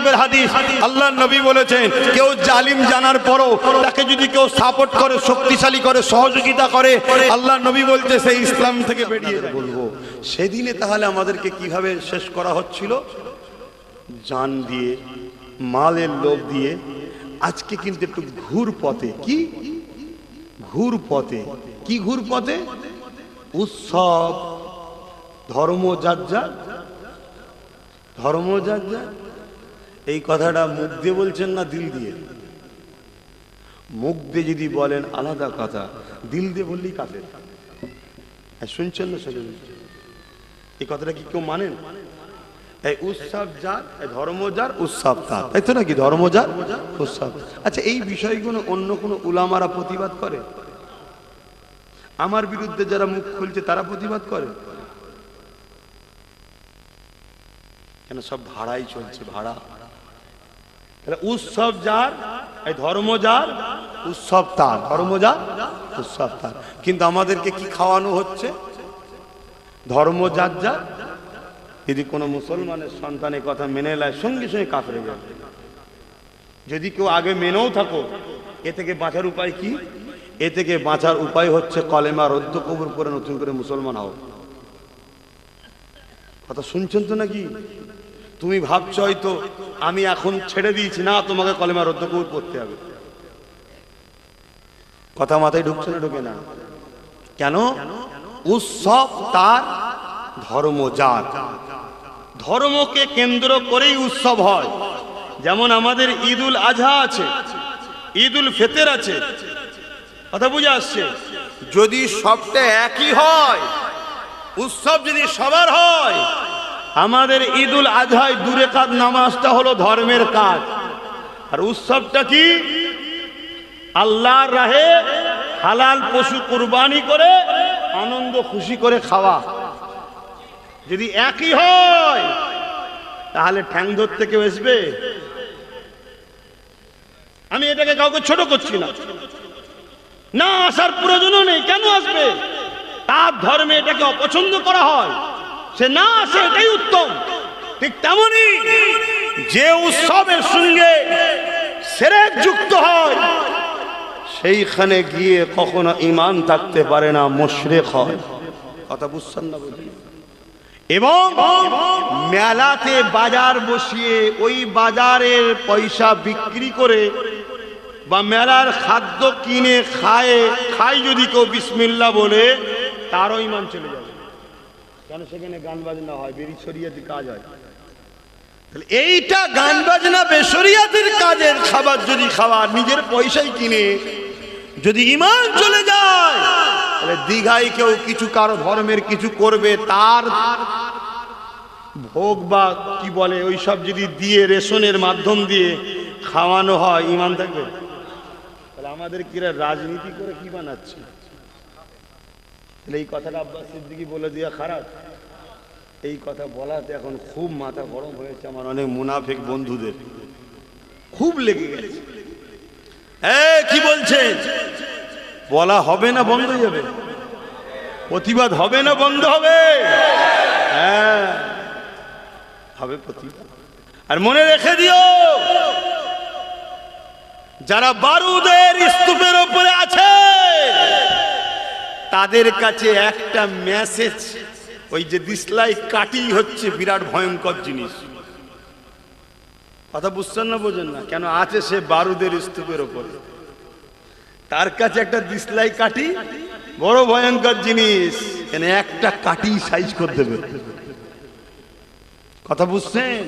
শরীফের হাদিস। আল্লাহ নবী বলেছেন, কেউ জালিম জানার পরও তাকে যদি কেউ সাপোর্ট করে, শক্তিশালী করে, সহযোগিতা করে আল্লাহ নবী বলতে সেই ইসলাম থেকে বেরিয়ে বলব, সেদিনে তাহলে আমাদেরকে কীভাবে শেষ করা হচ্ছিল? জান দিয়ে, মালের লোভ দিয়ে, আজকে কিন্তু একটু ঘুর পথে কি? ঘুর পথে কি ঘুর পথে উৎসব ধর্ম যার যার ধর্ম যার যার এই কথাটা মুখ দিয়ে বলছেন না দিল দিয়ে? মুখ দিয়ে যদি বলেন আলাদা কথা দিল দিয়ে বললেই কাফের হ্যাঁ, শুনছেন না শুনুন এই কথাটা কি কেউ মানেন? এই উৎসব যার ধর্ম যার উৎসব তার। তাই তো নাকি? ধর্ম যার উৎসব আচ্ছা এই বিষয়গুলো অন্য কোনো উলামারা প্রতিবাদ করে? আমার বিরুদ্ধে যারা মুখ খুলছে তারা প্রতিবাদ করে? কেন সব ভাড়াই চলছে ভাড়া? তাহলে উৎসব যার এই ধর্ম যার উৎসব তার। ধর্ম যার উৎসব তার। কিন্তু আমাদেরকে কি খাওয়ানো হচ্ছে? ধর্ম যার যার। যদি কোনো মুসলমানের সন্তানের কথা মেনে নেয় সঙ্গে সঙ্গে কাফরে যাবে। যদি কেউ আগে মেনেও থাকো এ থেকে বাঁচার উপায় কি? এ থেকে বাঁচার উপায় হচ্ছে কলেমা রদ্দ কবর করে নতুন করে মুসলমান হও। কথা শুনছেন তো নাকি? তুমি ভাবছ হয়তো আমি এখন ছেড়ে দিয়েছি। না, তোমাকে কলেমা রদ্দ করতে হবে। কথা মাথায় ঢুকছে না, ঢুকে না। কেন? উৎসব তার ধর্ম যার ধর্মকে কেন্দ্র করেই উৎসব হয়। যেমন আমাদের ঈদুল আজহা আছে, ঈদুল ফেতের আছে। কথা বুঝে আসছে? যদি সবটা একই হয়, উৎসব যদি সবার হয় আমাদের ঈদুল আজহায় দূরে কাজ নামাজটা হলো ধর্মের কাজ। আর উৎসবটা কি? আল্লাহর রাহে হালাল পশু কুরবানি করে আনন্দ খুশি করে খাওয়া। যদি একই হয়, তাহলে ঠ্যাং ধরতে কেউ আসবে আমি এটাকে কাউকে ছোট করছি না। না, আসার প্রয়োজনও নেই। কেন আসবে? তার ধর্মে এটাকে অপছন্দ করা হয়। সে না আসে এটাই উত্তম। ঠিক তেমনি যে উৎসবের সঙ্গে সেরেক যুক্ত হয়, সেইখানে গিয়ে কখনো ইমান থাকতে পারে না, মুশরিক হয়। কথা বুঝছেন না এবং মেলাতে বাজার বসিয়ে ওই বাজারের পয়সা বিক্রি করে বা মেলার খাদ্য কিনে খায় খাই যদি কেউ বিসমিল্লা বলে, তারও ইমান চলে যাবে কেন সেখানে গান বাজনা হয়? বেরি শরিয়াতি কাজ হয়। তাহলে এইটা গান বাজনা বেসরিয়াতের কাজের খাবার যদি খাওয়া, নিজের পয়সায় কিনে, যদি ইমান চলে যায়, তাহলে দীঘায় কেউ কিছু, কারও ধর্মের কিছু করবে, তার ভোগ বা কি বলে ওই সব যদি দিয়ে, রেশনের মাধ্যম দিয়ে খাওয়ানো হয় ইমান থাকবে। তাহলে আমাদের কিরা রাজনীতি করে কি বানাচ্ছে? তাহলে এই কথাটা আব্বাস সিদ্দিকি বলে দেওয়া খারাপ। এই কথা বলাতে এখন খুব মাথা গরম হয়েছে আমার অনেক মুনাফেক বন্ধুদের। খুব লেগে গেছে। কি বলছে বলা হবে না বন্ধ যাবে। প্রতিবাদ হবে না বন্ধ হবে। হ্যাঁ হবে প্রতিবাদ। আর মনে রেখে দিও, যারা বারুদের স্তূপের উপরে আছে তাদের কাছে একটা মেসেজ ওই যে দিসলাই কাটি হচ্ছে বিরাট ভয়ঙ্কর জিনিস। কথা বুঝছেন না বোঝেন না? কেন আছে সে বারুদের স্তূপের ওপরে। তার কাছে একটা দিসলাই কাটি, বড় ভয়ঙ্কর জিনিস। এনে একটা কাটি সাইজ করে দেবে। কথা বুঝছেন?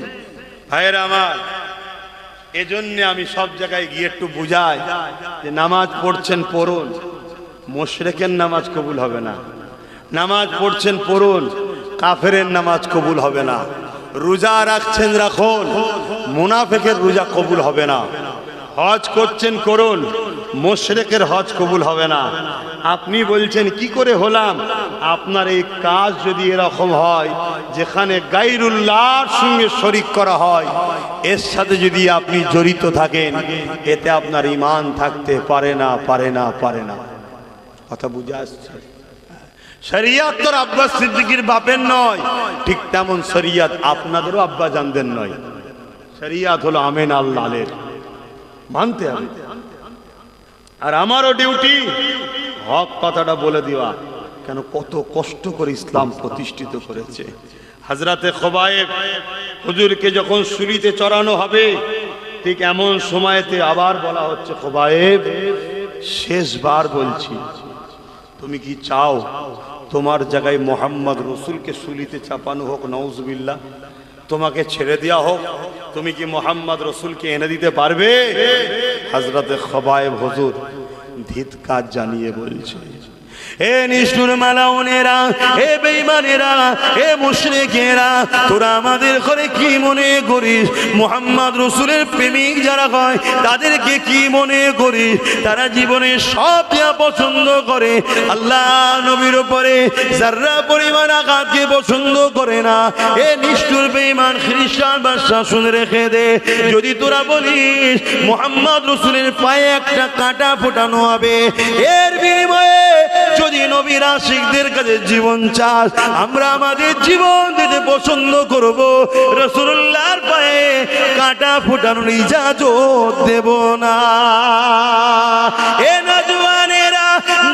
ভাইয়ের আমার, এজন্য আমি সব জায়গায় গিয়ে একটু বুঝাই যে নামাজ পড়ছেন, পড়ুন। মোশরেকের নামাজ কবুল হবে না। নামাজ পড়ছেন পড়ুন, কাফেরের নামাজ কবুল হবে না। রোজা রাখছেন রাখুন, মুনাফেকের রোজা কবুল হবে না। হজ করছেন করুন, মোশরেকের হজ কবুল হবে না। আপনি বলছেন, কি করে হলাম? আপনার এই কাজ যদি এরকম হয়, যেখানে গাইরুল্লাহর সঙ্গে শরিক করা হয়, এর সাথে যদি আপনি জড়িত থাকেন, এতে আপনার ইমান থাকতে পারে না পারে না পারে না। কথা বুঝে আসছে। শরিয়াত তোর আব্বাস সিদ্দিকির বাপের নয়। ঠিক তেমন শরিয়াত আপনাদেরও আব্বা জানদের নয়। শরিয়াত হলো আমেন আল্লাহের মানতে হবে। আর আমারও ডিউটি। হক কথাটা বলে দেওয়া। কেন কত কষ্ট করে ইসলাম প্রতিষ্ঠিত করেছে। হাজরাতে খোবায়েব হুজুরকে যখন সুরিতে চড়ানো হবে ঠিক এমন সময়তে আবার বলা হচ্ছে খোবায়েব শেষবার বলছি। তুমি কি চাও তোমার জায়গায় মোহাম্মদ রসুলকে সুলিতে চাপানো হোক নওজবিল্লা তোমাকে ছেড়ে দেওয়া হোক, তুমি কি মোহাম্মদ রসুলকে এনে দিতে পারবে? হাজরাতে খবায় হজুর ধিৎকার জানিয়ে বলছে। হে নিষ্ঠুর মালাউনেরা এ বেইমানেরা হে মুশরিকেরা, তোরা আমাদের ঘরে কি মনে করিস? মোহাম্মদ রসুলের প্রেমিক যারা হয়, তাদেরকে কি মনে করিস? তারা জীবনে সব দেয়া পছন্দ করে, আল্লাহ নবীর উপরে যারা পরিমাণ আঘাতকে পছন্দ করে না এ নিষ্ঠুর বেইমান খ্রিস্টান বাদশা শুনে রেখে দে। যদি তোরা বলিস, মোহাম্মদ রসুলের পায়ে একটা কাঁটা ফোটানো হবে, এর বিনিময়ে যদি নবীর আশিকদের কাছে জীবন চাস, আমরা আমাদের জীবন দিতে পছন্দ করব। রসুল্লাহর পায়ে কাঁটা ফুটানো ইজাজত দেব না। এ নজওয়ানেরা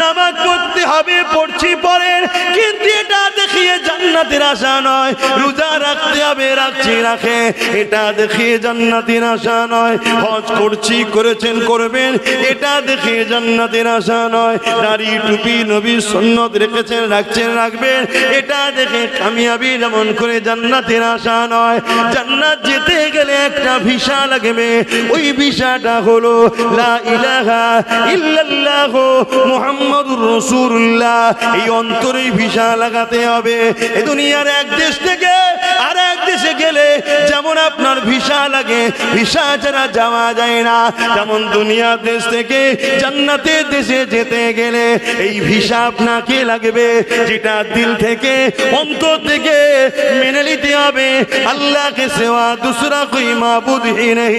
নামাজ পড়তে হবে পড়ছি পড়েন কিন্তু এটা দেখিয়ে জান্নাতের আশা নয়। রোজা রাখতে হবে, রাখছি, রাখে। এটা দেখিয়ে জান্নাতের আশা নয়। হজ করছি, করেছেন, করবেন, এটা দেখিয়ে জান্নাতের আশা নয়। দাড়ি, টুপি নবীর সন্ন্যত রেখেছেন, রাখছেন, রাখবেন, এটা দেখে কামিয়াবি যেমন করে জান্নাতের আশা নয়। জান্নাত যেতে গেলে একটা ভিসা লাগবে। ওই ভিসাটা হলো, লা ইলাহা ইল্লাল্লাহ মুহাম্মাদুর রাসূলুল্লাহ। এই অন্তরেই ভিসা লাগাতে হবে। এ দুনিয়ার এক দেশ থেকে আর এক দেশে গেলে যেমন আপনার ভিসা লাগে, ভিসা ছাড়া যাওয়া যায় না। যেমন দুনিয়ার দেশ থেকে জান্নাতে দেশে যেতে গেলে এই ভিসা আপনাকে লাগবে, যেটা দিল থেকে, অন্তর থেকে মেনে নিতে হবে। আল্লাহকে সেবা দুসরা কই মাহবুদ হি নেই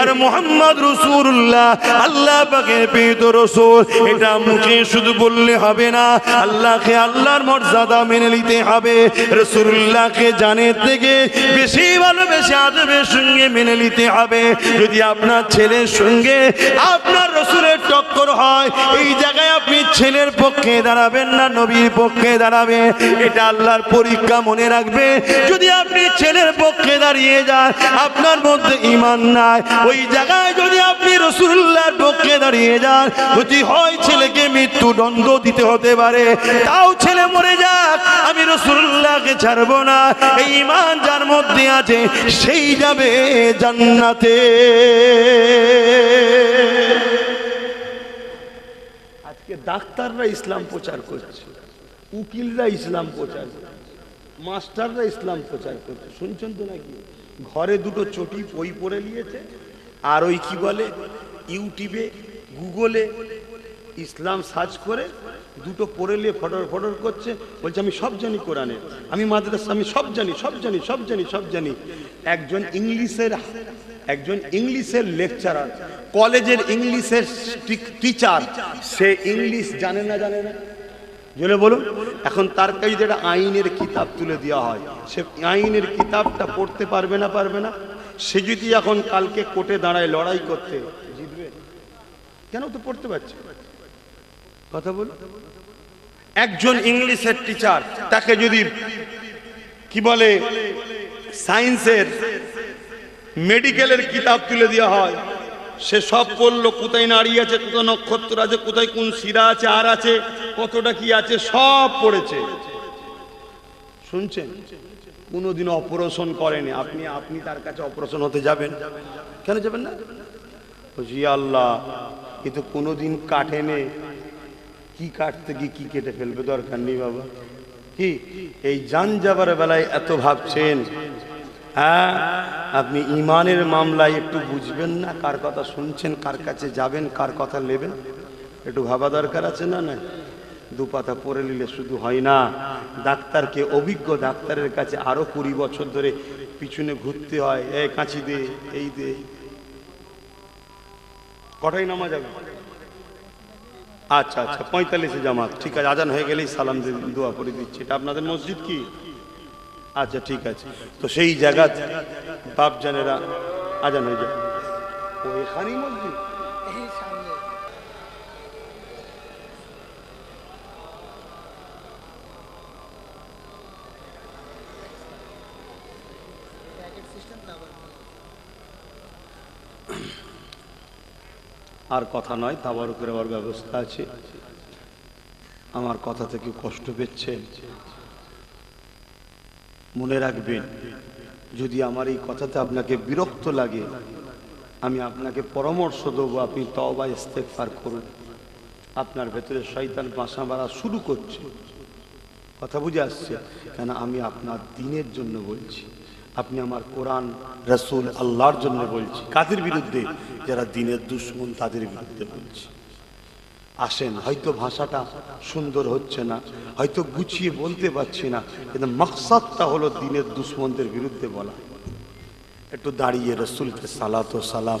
আর মোহাম্মদ রসুল্লাহ আল্লাহ পাকে পেত রসুল এটা মুখে শুধু বললে হবে না। আল্লাহকে আল্লাহর মর্যাদা মেনে নিতে হবে। রসুল্লাহকে জানের থেকে বেশি ভালোবেসে আদবের সঙ্গে মেনে নিতে হবে। যদি আপনার ছেলের সঙ্গে আপনার রসুলের টক্কর হয়, এই জায়গায় ছেলের পক্ষে দাঁড়াবেন না, নবীর পক্ষে দাঁড়াবেন এটা আল্লাহর পরীক্ষা মনে রাখবে। যদি আপনি ছেলের পক্ষে দাঁড়িয়ে যান, আপনার মধ্যে ইমান নাই। ওই জায়গায় যদি আপনি রসুল্লাহর পক্ষে দাঁড়িয়ে যান, যদি হয় ছেলেকে মৃত্যু মৃত্যুদণ্ড দিতে হতে পারে, তাও ছেলে মরে যাক। আমি রসুল্লাহকে ছাড়বো না। এই ইমান যার মধ্যে আছে, সেই যাবে জান্নাতে। ডাক্তাররা ইসলাম প্রচার করছে, উকিলরা ইসলাম প্রচার করছে, মাস্টাররা ইসলাম প্রচার করছে। শুনছেন তো নাকি? ঘরে দুটো চটি বই পড়ে নিয়েছে, আর ওই কি বলে, ইউটিউবে, গুগলে ইসলাম সার্চ করে দুটো পড়ে নিয়ে ফটর ফটর করছে, বলছে, আমি সব জানি কোরআনে। আমি মাদ্রাসা, আমি সব জানি সব জানি সব জানি সব জানি। একজন ইংলিশের একজন ইংলিশের লেকচারার, কলেজের ইংলিশের টিচার, সে ইংলিশ জানে না জানে না। জলে বলুন। এখন তার কাছে যেটা আইনের কিতাব তুলে দেওয়া হয়। সে আইনের কিতাবটা পড়তে পারবে না পারবে না। সে যদি এখন কালকে কোর্টে দাঁড়ায় লড়াই করতে, জিতবে। কেন তো পড়তে পারছে? কথা বল একজন ইংলিশের টিচার তাকে যদি কি বলে? সায়েন্সের, মেডিকেলের কিতাব তুলে দেওয়া হয়, সে সব পড়ল, কোথায় নারী আছে, কোথায় নক্ষত্র আছে, কোথায় কোন শিরা আছে, আর আছে, কতটা কি আছে, সব পড়েছে। শুনছেন? কোনোদিন অপারেশন করেনি। আপনি আপনি তার কাছে অপারেশন হতে যাবেন। কেন যাবেন না? জি আল্লাহ, এ তো কোনোদিন কাটেনে কি কাটতে গিয়ে কি কেটে ফেলবে দরকার নেই বাবা। কি? এই যান যাবার বেলায় এত ভাবছেন। হ্যাঁ? আপনি ইমানের মামলায় একটু বুঝবেন না, কার কথা শুনছেন, কার কাছে যাবেন, কার কথা নেবেন? একটু ভাবা দরকার আছে না না দু পাতা পড়ে নিলে শুধু হয় না। ডাক্তারকে, অভিজ্ঞ ডাক্তারের কাছে আরও কুড়ি বছর ধরে পিছনে ঘুরতে হয়। এ কাঁচি দে, এই দে। কটাই নামা যাবে আচ্ছা আচ্ছা পঁয়তাল্লিশে জামাত। ঠিক আছে, আজান হয়ে গেলেই সালাম দোয়া করে দিচ্ছি। এটা আপনাদের মসজিদ কি? আচ্ছা ঠিক আছে। তো সেই জায়গা, বাপ জানেরা, আজান হয়ে যায় ও, এখানেই মসজিদ? আর কথা নয় তাবার উপরে আবার ব্যবস্থা আছে। আমার কথা থেকে কষ্ট পেচ্ছেন মনে রাখবেন, যদি আমার এই কথাতে আপনাকে বিরক্ত লাগে, আমি আপনাকে পরামর্শ দেবো, আপনি তবা ইস্তেকফার করুন। আপনার ভেতরে শয়তান বাসা মারা শুরু করছে। কথা বুঝে আসছে, কেন আমি আপনার দিনের জন্য বলছি। আপনি আমার কোরআন, রসুল আল্লাহর জন্য বলছি। কাদের বিরুদ্ধে? যারা দিনের দুশ্মন, তাদের বিরুদ্ধে বলছি। আসেন, হয়তো ভাষাটা সুন্দর হচ্ছে না, হয়তো গুছিয়ে বলতে পারছি না, কিন্তু মকসাদটা হলো দিনের দুশ্মনদের বিরুদ্ধে বলা। একটু দাঁড়িয়ে রসুলকে সালাত সালাম।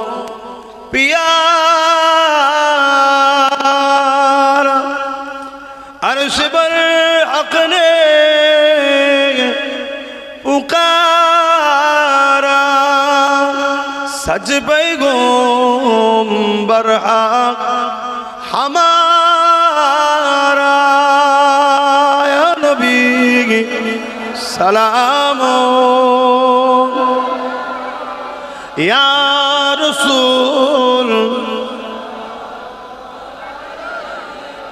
সাজ বৈগম্বর হামারা নবী সালাম। রসুল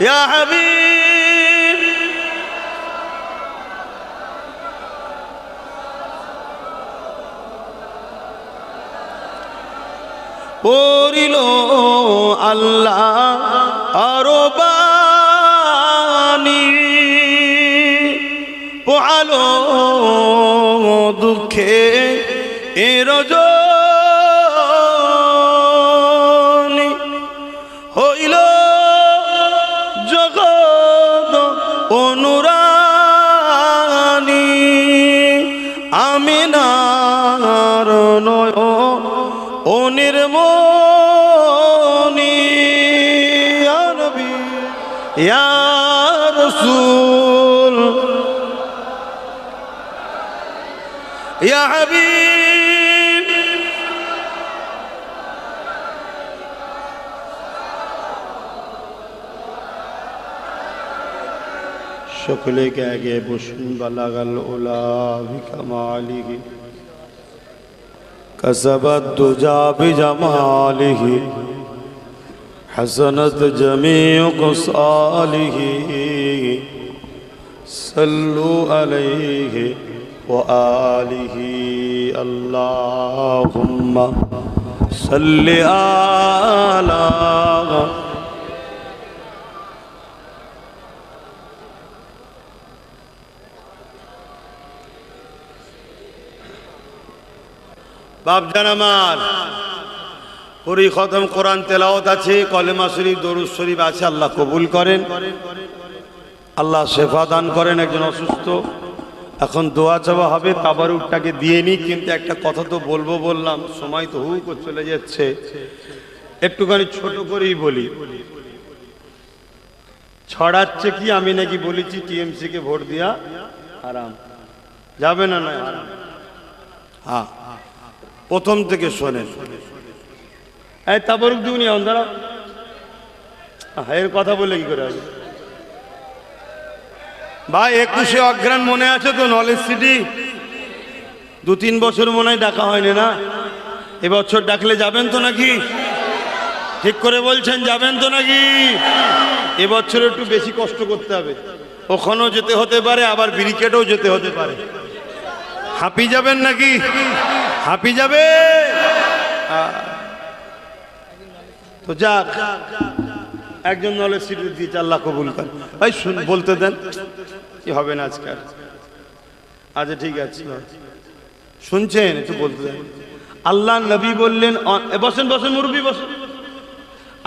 ইয়া হাবিব। পড়িল আল্লাহ আরও বাণী পোহালো দুঃখে এরজ الحبیب شکلے کہہ گئے بشن بلغ العلا گی قصبت دجا بجمالہ حسنت جمیع قصالی گی صلو علیہ. وسلم وآله اللهم صل على বাপজান আমার পরি খতম কোরআন তেলাওয়াত আছে কলেমা শরীফ দরুদ শরীফ আছে আল্লাহ কবুল করেন আল্লাহ শেফা দান করেন একজন অসুস্থ এখন দোয়া চাওয়া হবে তাবারুকটাকে দিয়ে নি, কিন্তু একটা কথা তো বলব বললাম, সময় তো হু করে চলে যাচ্ছে। একটুখানি ছোট করেই বলি। ছড়াচ্ছে কি, আমি নাকি বলেছি টিএমসি কে ভোট দিয়া? আরাম যাবে না না হ্যাঁ। প্রথম থেকে শোনেন। এই তাবরুক দিউনি অন্ধারা এর কথা বলে কি করে হবে? ভাই, একুশে অগ্রাণ মনে আছে তো? নলেজ সিটি দু তিন বছর মনে হয় ডাকা হয়নি না? এবছর ডাকলে যাবেন তো নাকি? ঠিক করে বলছেন, যাবেন তো নাকি? এবছর একটু বেশি কষ্ট করতে হবে। ওখানেও যেতে হতে পারে, আবার ব্রিকেটেও যেতে হতে পারে। হাঁপি যাবেন নাকি? হাঁপি যাবে। তো যাক একজন নলেজ সিট দিয়েছে, আল্লাহ কবুল কর। ভাই, শুন, বলতে দেন। কি হবে না আজকাল আচ্ছা ঠিক আছে। শুনছেন? একটু বলতে দেন। আল্লাহ নবী বললেন বসেন বসেন, মুরব্বী, বসেন।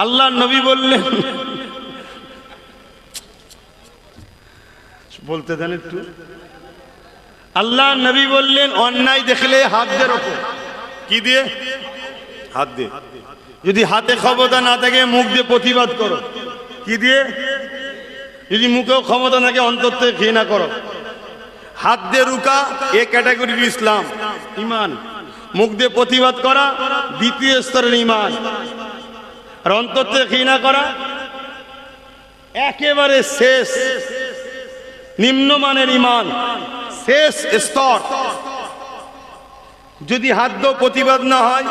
আল্লাহ নবী বললেন, বলতে দেন একটু। আল্লাহ নবী বললেন, অন্যায় দেখলে হাত দিয়ে রকম কি দিয়ে? হাত দিয়ে। যদি হাতে ক্ষমতা না থাকে, মুখ দিয়ে প্রতিবাদ করো। কি দিয়ে? যদি মুখেও ক্ষমতা থাকে, অন্তর থেকে ঘৃণা করো। হাত দিয়ে রুকা এ ক্যাটাগরির ইসলাম। ইমান। মুখ দিয়ে প্রতিবাদ করা, দ্বিতীয় স্তরের ইমান। আর অন্তর থেকে ঘৃণা করা, একেবারে শেষ, নিম্নমানের ইমান। শেষ স্তর। যদি হাত দিয়েও প্রতিবাদ না হয়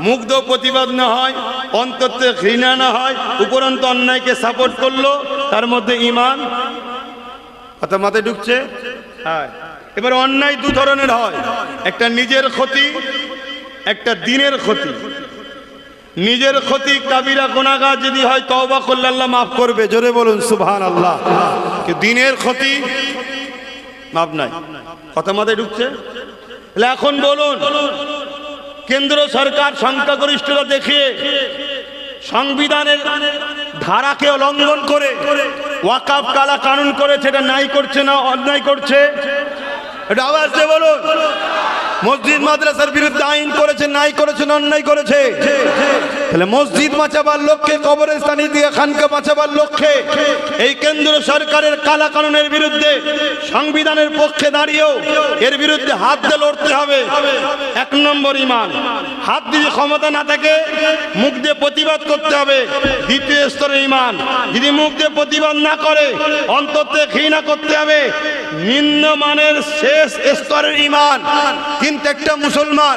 দিয়েও প্রতিবাদ না হয় অন্তর থেকে ঘৃণা না হয়, উপরন্ত অন্যায়কে সাপোর্ট করল, তার মধ্যে ইমান কথা মাথায় ঢুকছে? হ্যাঁ। এবার অন্যায় দু ধরনের হয়। একটা নিজের ক্ষতি, একটা দিনের ক্ষতি। নিজের ক্ষতি কাবিরা গোনাগার যদি হয়, তওবা করলে আল্লাহ মাফ করবে। জোরে বলুন সুবহান আল্লাহ দিনের ক্ষতি মাপ নাই। কথা মাথায় ঢুকছে? এখন বলুন কেন্দ্র সরকার সংখ্যাগরিষ্ঠতা দেখিয়ে সংবিধানের ধারাকে লঙ্ঘন করে ওয়াকাফ কালা কানুন করে সেটা নাই করছে না অন্যায় করছে? এটা আওয়াজ দিয়ে বলুন। মসজিদ মাদ্রাসার বিরুদ্ধে আইন করেছে নাই করেছে, অন্যায় করেছে। তাহলে মসজিদ বাঁচাবার লক্ষ্যে, কবরস্থানি দিয়ে খানকে বাঁচাবার লক্ষ্যে, এই কেন্দ্র সরকারের কালা কানুনের বিরুদ্ধে, সংবিধানের পক্ষে দাঁড়িয়েও এর বিরুদ্ধে হাত দিয়ে লড়তে হবে। এক নম্বর ইমান। হাত দিয়ে ক্ষমতা না থাকে, মুখ দিয়ে প্রতিবাদ করতে হবে। দ্বিতীয় স্তরের ইমান যদি মুখ দিয়ে প্রতিবাদ না করে অন্তর থেকে ঘৃণা করতে হবে। নিম্নমানের শেষ স্তরের ইমান কিন্তু একটা মুসলমান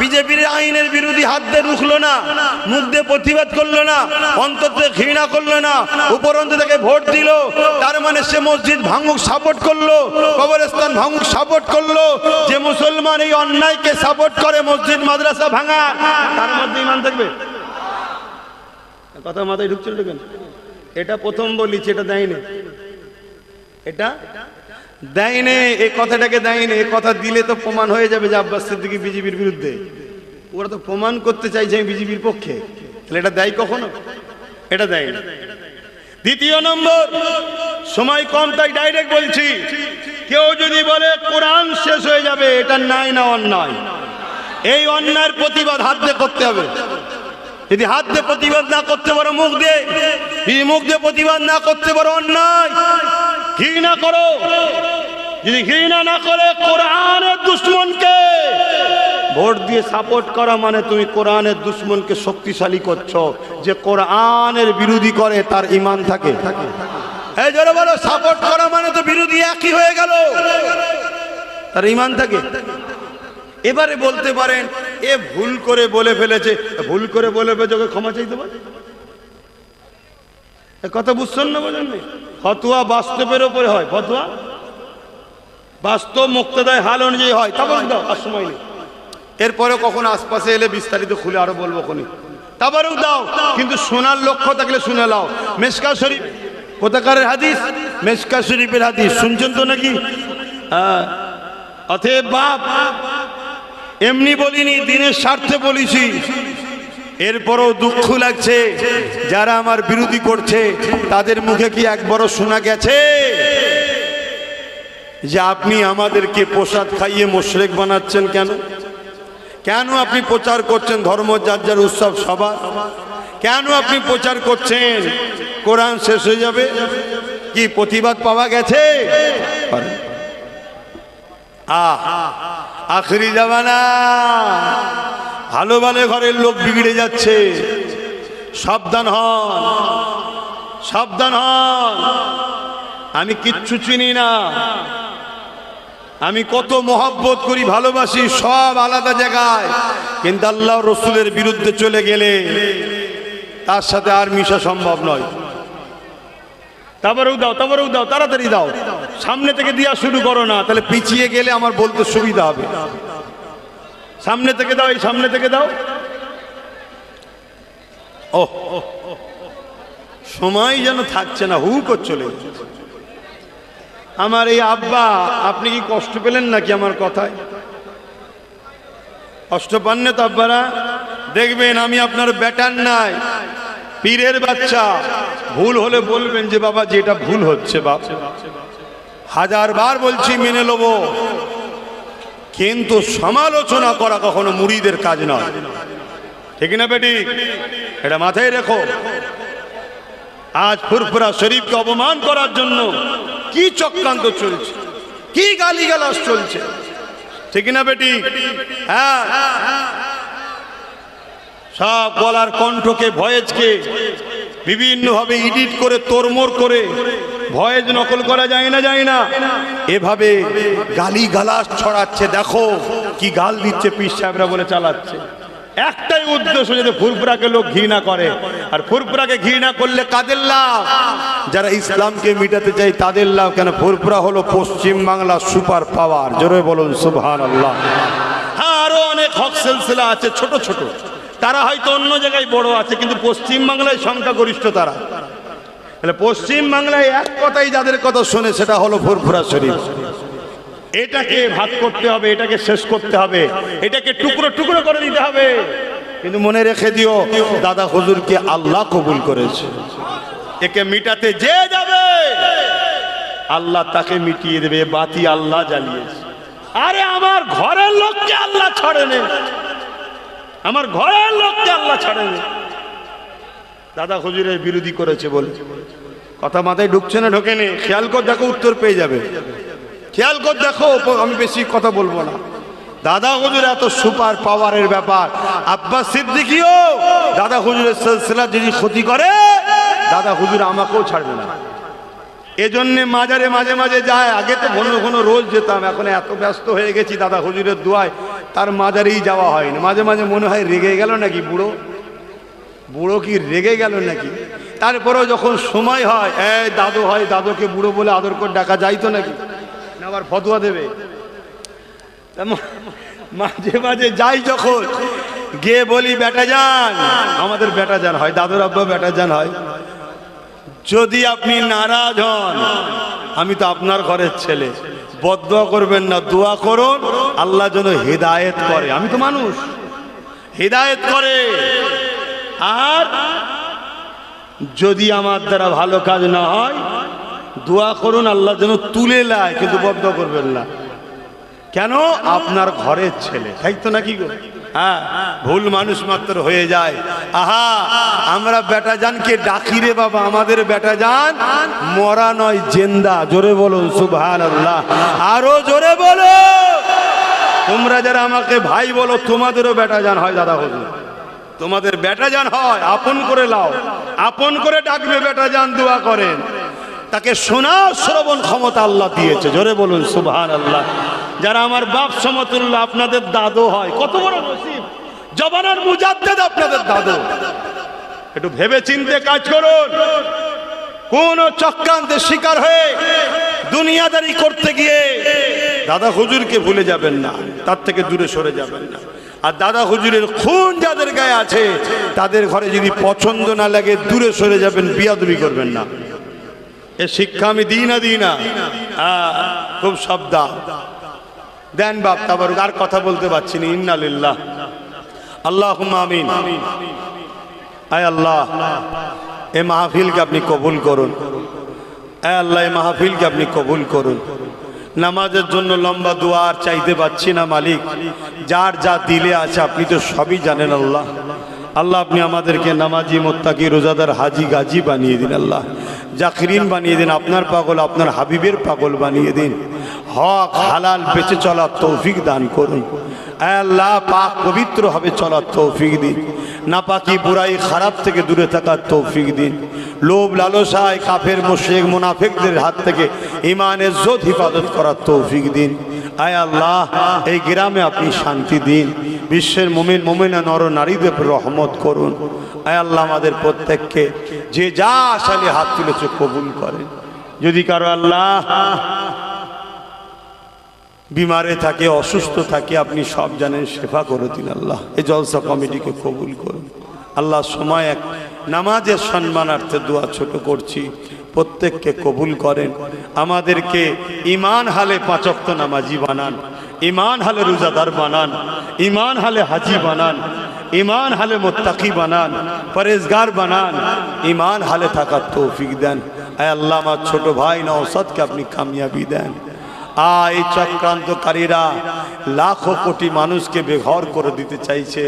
বিজেপির আইনের বিরোধী হাত দিয়ে রুখলো না, মুখ দিয়ে প্রতিবাদ করল না অন্তর ঘৃণা করল না, উপরন্ত থেকে ভোট দিল, তার মানে সে মসজিদ ভাঙুক সাপোর্ট করল, কবরস্থান ভাঙুক সাপোর্ট করল, যে মুসলমান এই অন্যায়কে সাপোর্ট করে মসজিদ, মাদ্রাসা ভাঙা, তার মধ্যে ইমান থাকবে। কথা মাথায় ঢুকছিল ঢুকেন এটা প্রথম বলিছি এটা দেয়নি। এটা দেয়নি এই কথাটাকে দেয়নি এই কথা দিলে তো প্রমাণ হয়ে যাবে যে আব্বাস সিদ্দিকী বিজেপির বিরুদ্ধে। ওরা তো প্রমাণ করতে চাইছে আমি বিজেপির পক্ষে। তাহলে এটা দেয় কখনো? এটা দেয় না দ্বিতীয় নম্বর, সময় কম, তাই ডাইরেক্ট বলছি। কেউ যদি বলে, কোরআন শেষ হয়ে যাবে, এটা নাই না অন্যায়? এই অন্যায়ের প্রতিবাদ হাত দিয়ে করতে হবে। যদি হাত দিয়ে প্রতিবাদ না করতে পারো মুখ দিয়ে, যদি মুখ দিয়ে প্রতিবাদ না করতে পারো অন্যায়, ঘৃণা করো। যদি ঘৃণা না করে কোরআনের দুশ্মনকে, ভোট দিয়ে সাপোর্ট করা মানে তুমি কোরআনের দুশ্মনকে শক্তিশালী করছ। যে কোরআনের বিরোধী করে, তার ইমান থাকে। এই জোরে বলো, সাপোর্ট করা মানে তো বিরোধী একই হয়ে গেল। তার ইমান থাকে। এবারে বলতে পারেন, এ ভুল করে বলে ফেলেছে, ভুল করে বলে ওকে ক্ষমা চাইতে পারে? কথা বুঝছেন না বোঝেন? ফতুয়া বাস্তবের ওপরে হয়। ফতুয়া বাস্তব মুক্তদায় হাল অনুযায়ী হয়। তারপর দাও, আর সময় নেই। এরপরে কখন আশপাশে এলে বিস্তারিত খুলে আরও বলব কোনি তারপরেও দাও, কিন্তু শোনার লক্ষ্য থাকলে শুনে লাও মেসকা শরীফ, কোথাকারের হাদিস? মেসকা শরীফের হাদিস। শুনছেন তো নাকি? হ্যাঁ। অতএব বাপ এমনি বলিনি, দিনের স্বার্থে বলিছি। এরপরও দুঃখ লাগছে, যারা আমার বিরোধী করছে, তাদের মুখে কি একবারও শোনা গেছে? যে আপনি আমাদেরকে প্রসাদ খাইয়ে মোশরেক বানাচ্ছেন কেন? কেন আপনি প্রচার করছেন ধর্ম যার যার উৎসব সবার কেন আপনি প্রচার করছেন? কোরআন শেষ হয়ে যাবে? কি প্রতিবাদ পাওয়া গেছে? আহ আখরি জামানা। ভালো ভালো ঘরের লোক বিগড়ে যাচ্ছে। সাবধান হন। সাবধান হন। আমি কিচ্ছু চিনি না। আমি কত মহব্বত করি, ভালোবাসি, সব আলাদা জায়গায়। কিন্তু আল্লাহ রসুলের বিরুদ্ধে চলে গেলে তার সাথে আর মিশা সম্ভব নয়। তারপরেও দাও তারপরেও দাও, তাড়াতাড়ি দাও। সামনে থেকে দেওয়া শুরু করো না, তাহলে পিছিয়ে গেলে আমার বলতে সুবিধা হবে। সামনে থেকে দাও, এই সামনে থেকে দাও। ও, সময় যেন থাকছে না, হু করে চলে আমার এই আব্বা, আপনি কি কষ্ট পেলেন নাকি আমার কথায়? কষ্ট পান না তো আব্বারা? দেখবেন আমি আপনার ব্যাটার নাই, পীরের বাচ্চা। ভুল হলে বলবেন যে, বাবা, যেটা ভুল হচ্ছে, বাপ। হাজার বার বলছি, মেনে নেব। কিন্তু সমালোচনা করা কখনো মুড়িদের কাজ নয়। ঠিক না বেটি? এটা মাথায় রেখো। আজ ফুরফুরা শরীফকে অপমান করার জন্য কি চক্রান্ত চলছে? কি গালিগালাজ চলছে? ঠিক না বেটি? হ্যাঁ। সব গলার কণ্ঠকে ভয়েজকে বিভিন্নভাবে এডিট করে তোরমোর করে, ভয়েস নকল করা যায় না যায় না। এভাবে গালি গালাস ছড়াচ্ছে। দেখো কি গাল দিচ্ছে পিস সাহেবরা বলে চালাচ্ছে। একটাই উদ্দেশ্য যাতে ফুরফুরাকে লোক ঘৃণা করে। আর ফুরফুরাকে ঘৃণা করলে কাদের লাভ? যারা ইসলামকে মিটাতে চাই তাদের লাভ। কেন ফুরফুরা হলো পশ্চিম বাংলা সুপার পাওয়ার। জোরে বলুন সুবহান আল্লাহ হ্যাঁ আরও অনেক হক সিলসিলা আছে, ছোট ছোট। তারা হয়তো অন্য জায়গায় বড় আছে, কিন্তু পশ্চিম বাংলায় সংখ্যাগরিষ্ঠ তারা। তাহলে পশ্চিম বাংলায় এক কথাই যাদের কথা শোনে, সেটা হলো ফুরফুরা শরীফ। এটাকে ভাগ করতে হবে, এটাকে শেষ করতে হবে। এটাকে টুকরো টুকরো করে দিতে হবে। কিন্তু মনে রেখে দিও, দাদা হুজুরকে আল্লাহ কবুল করেছে। একে মিটাতে যে যাবে, আল্লাহ তাকে মিটিয়ে দেবে, বাতি আল্লাহ জ্বালিয়েছে। আরে আমার ঘরের লোককে আল্লাহ ছাড়েনে। আমার ঘরের লোককে আল্লাহ ছাড়েনে। দাদা হুজুরের বিরোধী করেছে বলে। কথা মাথায় ঢুকছে না, ঢোকেনি। খেয়াল কর, দেখো উত্তর পেয়ে যাবে। খেয়াল কর, দেখো আমি বেশি কথা বলব না। দাদা হুজুর এত সুপার পাওয়ারের ব্যাপার। আব্বাস সিদ্দিকিও, দাদা হুজুরের সিলসিলা যদি ক্ষতি করে, দাদা হুজুর আমাকেও ছাড়বে না। এজন্যে মাজারে মাঝে মাঝে যায়। আগে তো ঘন ঘন রোজ যেতাম, এখন এত ব্যস্ত হয়ে গেছি দাদা হুজুরের দোয়ায়। তার মাজারেই যাওয়া হয় না মাঝে মাঝে মনে হয় রেগে গেল নাকি বুড়ো? বুড়ো কি রেগে গেল নাকি? তারপরেও যখন সময় হয়, এই দাদু হয়, দাদুকে বুড়ো বলে আদর করে, ডাকা যাইতো নাকি? আবার ফতুয়া দেবে। মাঝে মাঝে যাই যখন, গিয়ে বলি, বেটা যান। আমাদের বেটা যান হয়, দাদুর আব্বা বেটা যান হয়। যদি আপনি নারাজ হন, আমি তো আপনার ঘরের ছেলে। বদয়া করবেন না, দোয়া করুন। আল্লাহ যেন হেদায়েত করে। আমি তো মানুষ। হেদায়েত করে। আর যদি আমার দ্বারা ভালো কাজ না হয়, দোয়া করুন, আল্লাহ যেন তুলে লায় কিন্তু বদ্ধ করবেন না। কেন? আপনার ঘরের ছেলে। তাই তো নাকি গো? হ্যাঁ ভুল মানুষ মাত্র হয়ে যায়। আহা, আমরা বেটা জানকে ডাকি রে বাবা, আমাদের বেটা জান মরা নয়, জেন্দা। জোরে বলুন সুবহান আল্লাহ আরও জোরে বলো। তোমরা যারা আমাকে ভাই বলো, তোমাদেরও বেটা জান হয়, দাদা হুজুর। তোমাদের বেটা জান হয়, আপন করে লাও। আপন করে ডাকবে বেটা যান দোয়া করেন। তাকে শোনা শ্রবণ ক্ষমতা আল্লাহ দিয়েছে। জোরে বলুন সুবহান আল্লাহ যারা আমার বাপ সমতুল্য, আপনাদের দাদু হয়। কত বড় নসিব। জবানার মুজাদ্দেদ আপনাদের দাদু। একটু ভেবে চিনতে কাজ করুন। কোন চক্রান্তের শিকার হয়ে দুনিয়াদারি করতে গিয়ে দাদা হুজুরকে ভুলে যাবেন না। তার থেকে দূরে সরে যাবেন না। আর দাদা হুজুরের খুন যাদের গায়ে আছে, তাদের ঘরে যদি পছন্দ না লাগে, দূরে সরে যাবেন, বিয়াদুবি করবেন না। এ শিক্ষা আমি দিই না দিই না। খুব সাবধান। দেন বাপ তারপর আর কথা বলতে পারছি না, ইন্নালিল্লাহ। আল্লাহ আমিন। আয় আল্লাহ, এ মাহফিলকে আপনি কবুল করুন। আয় আল্লাহ এই মাহফিলকে আপনি কবুল করুন। নামাজের জন্য লম্বা দোয়া আর চাইতে পারছি না, মালিক। যার যা দিলে আছে, আপনি তো সবই জানেন আল্লাহ। আল্লাহ, আপনি আমাদেরকে নামাজি, মোত্তাকি, রোজাদার, হাজি, গাজী বানিয়ে দিন, আল্লাহ। জাকরিন বানিয়ে দিন, আপনার পাগল, আপনার হাবিবের পাগল বানিয়ে দিন। হক, হালাল, বেঁচে চলার তৌফিক দান করুন। আল্লাহ, পাক পবিত্র হবে চলার তৌফিক দিন। নাপাকি, বুড়াই, খারাপ থেকে দূরে থাকার তৌফিক দিন। লোভ, লালসায় কাফের মোশেক মুনাফেকদের হাত থেকে ইমানের জোত হিফাজত করার তৌফিক দিন। আয় আল্লাহ, এই গ্রামে আপনি শান্তি দিন। বিশ্বের মোমেন মোমেনা নর নারীদের রহমত করুন। আয় আল্লাহ, আমাদের প্রত্যেককে যে যা আসালে হাত তুলেছে কবুল করেন। যদি কারও আল্লাহ বিমারে থাকে, অসুস্থ থাকে, আপনি সব জানেন সেবা করে দিন আল্লাহ। এই জলসা কমিটিকে কবুল করুন। আল্লাহ, সময় এক নামাজের সম্মানার্থে দোয়া ছোট করছি। প্রত্যেককে কবুল করেন। আমাদেরকে ইমান হালে পাঁচক্ত নামাজি বানান। ইমান হালে রোজাদার বানান। ইমান হালে হাজি বানান। ইমান হালে মোত্তাকি বানান। পরেজগার বানান। ইমান হালে থাকার তৌফিক দেন। আয় আল্লাহ, আমার ছোট ভাই নওসাদকে আপনি কামিয়াবি দেন। এই চক্রান্তকারীরা, লাখো কোটি মানুষকে বেঘর করে দিতে চাইছে।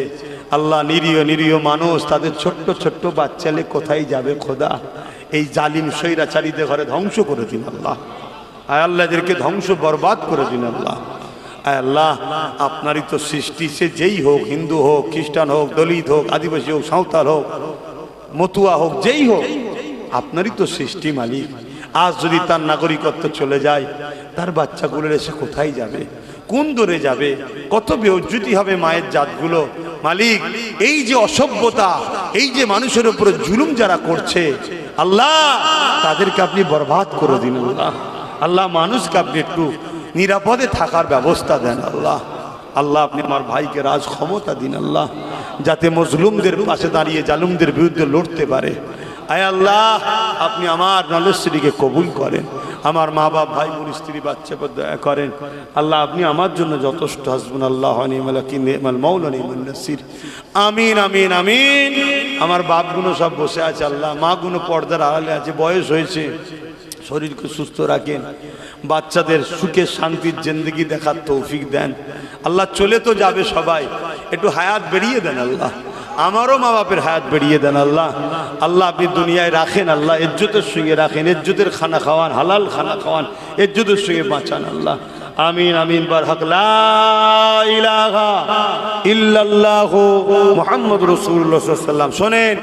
আল্লাহ, নিরীহ নিরীহ মানুষ, তাদের ছোট্ট ছোট্ট বাচ্চালে কোথায় যাবে খোদা? এই জালিম স্বৈরাচারীদের ঘরে ধ্বংস করে দিন আল্লাহ। আয় আল্লাহ এদেরকে ধ্বংস বরবাদ করে দিন আল্লাহ। আয় আল্লাহ, আপনারই তো সৃষ্টি, সে যেই হোক, হিন্দু হোক, খ্রিস্টান হোক, দলিত হোক, আদিবাসী হোক, সাঁওতাল হোক, মতুয়া হোক, যেই হোক, আপনারই তো সৃষ্টি মালিক। আজ যদি তার নাগরিকত্ব চলে যায়, তার বাচ্চাগুলোর এসে কোথায় যাবে? কোন দূরে যাবে? কত বেউজ্জুতি হবে মায়ের জাতগুলো? মালিক, এই যে অসভ্যতা, এই যে মানুষের উপরে জুলুম যারা করছে, আল্লাহ, তাদেরকে আপনি বরবাদ করে দিন আল্লাহ। আল্লাহ মানুষকে আপনি একটু নিরাপদে থাকার ব্যবস্থা দেন আল্লাহ। আল্লাহ, আপনি আমার ভাইকে রাজ ক্ষমতা দিন আল্লাহ, যাতে মজলুমদের পাশে দাঁড়িয়ে জালুমদের বিরুদ্ধে লড়তে পারে। আয় আল্লাহ, আপনি আমার নলশ্রীকে কবুল করেন। আমার মা বাপ, ভাই বোন, স্ত্রী, বাচ্চা দয়া করেন। আল্লাহ, আপনি আমার জন্য যথেষ্ট হাসবুন। আল্লাহ মৌলা নিমাল নাসির। আমিন আমিন আমিন। আমার বাপগুলো সব বসে আছে, আল্লাহ। মাগুলো পর্দার আড়ালে আছে, বয়স হয়েছে। শরীরকে সুস্থ রাখেন। বাচ্চাদের সুখে, শান্তির জিন্দগি দেখার তৌফিক দেন। আল্লাহ, চলে তো যাবে সবাই। একটু হায়াত বেরিয়ে দেন, আল্লাহ। আমারও মা বাপের হায়াত বেরিয়ে দেন আল্লাহ। আল্লাহ আপনি দুনিয়ায় রাখেন, আল্লাহ ইজ্জতের সঙ্গে রাখেন, ইজ্জতের খানা খাওয়ান, হালাল খানা খাওয়ান, ইজ্জতের সঙ্গে বাঁচান আল্লাহ। আমিন আমিন বার হক ইল্লাল্লাহু মুহাম্মদ রাসূলুল্লাহ সাল্লাল্লাহু আলাইহি ওয়াসাল্লাম। শোনেন।